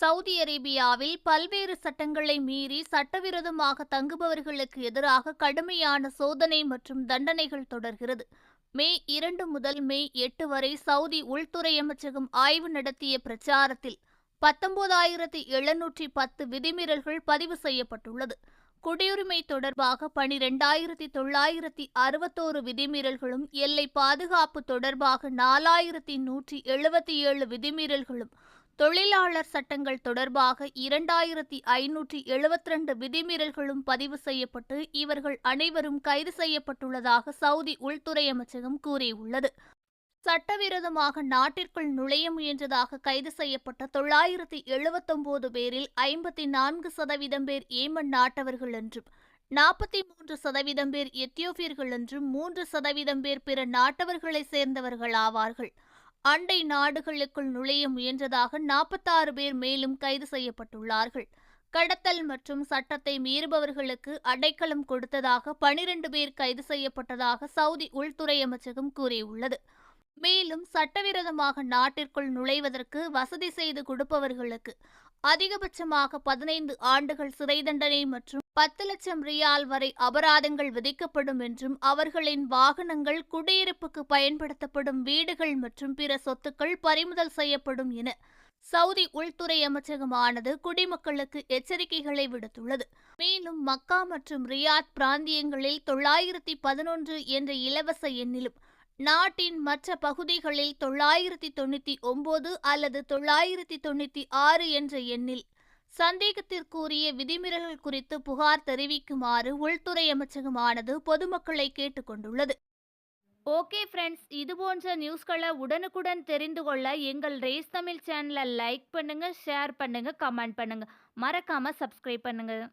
Saudi அரேபியாவில் பல்வேறு சட்டங்களை மீறி சட்டவிரோதமாக தங்குபவர்களுக்கு எதிராக கடுமையான சோதனை மற்றும் தண்டனைகள் தொடர்கிறது. மே இரண்டு முதல் மே எட்டு வரை சவுதி உள்துறை அமைச்சகம் ஆய்வு நடத்திய பிரச்சாரத்தில் பத்தொன்பதாயிரத்தி எழுநூற்றி பத்து விதிமீறல்கள் பதிவு செய்யப்பட்டுள்ளது. குடியுரிமை தொடர்பாக பனிரெண்டாயிரத்தி தொள்ளாயிரத்தி அறுபத்தோரு விதிமீறல்களும் எல்லை பாதுகாப்பு தொடர்பாக நாலாயிரத்தி நூற்றி எழுபத்தி ஏழு விதிமீறல்களும் தொழிலாளர் சட்டங்கள் தொடர்பாக இரண்டாயிரத்தி ஐநூற்றி எழுபத்தி ரெண்டு விதிமீறல்களும் பதிவு செய்யப்பட்டு இவர்கள் அனைவரும் கைது செய்யப்பட்டுள்ளதாக சவுதி உள்துறை அமைச்சகம் கூறியுள்ளது. சட்டவிரோதமாக நாட்டிற்குள் நுழைய முயன்றதாக கைது செய்யப்பட்ட தொள்ளாயிரத்தி எழுபத்தொன்பது பேரில் ஐம்பத்தி நான்கு சதவீதம் பேர் ஏமன் நாட்டவர்கள் என்றும் நாற்பத்தி மூன்று சதவீதம் பேர் எத்தியோப்பியர்கள் என்றும் மூன்று சதவீதம் பேர் பிற நாட்டவர்களை சேர்ந்தவர்கள் ஆவார்கள். அண்டை நாடுகளுக்குள் நுழைய முயன்றதாக நாற்பத்தாறு பேர் மேலும் கைது செய்யப்பட்டுள்ளார்கள். கடத்தல் மற்றும் சட்டத்தை மீறுபவர்களுக்கு அடைக்கலம் கொடுத்ததாக பனிரெண்டு பேர் கைது செய்யப்பட்டதாக சவுதி உள்துறை அமைச்சகம் கூறியுள்ளது. மேலும் சட்டவிரோதமாக நாட்டிற்குள் நுழைவதற்கு வசதி செய்து கொடுப்பவர்களுக்கு அதிகபட்சமாக பதினைந்து ஆண்டுகள் சிறை தண்டனை மற்றும் பத்து லட்சம் ரியால் வரை அபராதங்கள் விதிக்கப்படும் என்றும் அவர்களின் வாகனங்கள் குடியிருப்புக்கு பயன்படுத்தப்படும் வீடுகள் மற்றும் பிற சொத்துக்கள் பறிமுதல் செய்யப்படும் என சவுதி உள்துறை அமைச்சகமானது குடிமக்களுக்கு எச்சரிக்கைகளை விடுத்துள்ளது. மேலும் மக்கா மற்றும் ரியாத் பிராந்தியங்களில் தொள்ளாயிரத்தி பதினொன்று என்ற இலவச எண்ணிலும் நாட்டின் மற்ற பகுதிகளில் தொள்ளாயிரத்தி தொண்ணூற்றி ஒன்பது அல்லது தொள்ளாயிரத்தி தொண்ணூற்றி ஆறு என்ற எண்ணில் சந்தேகத்திற்குரிய விதிமீறல்கள் குறித்து புகார் தெரிவிக்குமாறு உள்துறை அமைச்சகமானது பொதுமக்களை கேட்டுக்கொண்டுள்ளது. ஓகே ஃப்ரெண்ட்ஸ் இது போன்ற நியூஸ்களை உடனுக்குடன் தெரிந்து கொள்ள எங்கள் ரேஸ் தமிழ் சேனலை லைக் பண்ணுங்க ஷேர் பண்ணுங்க கமெண்ட் பண்ணுங்க. மறக்காமல் சப்ஸ்கிரைப் பண்ணுங்கள்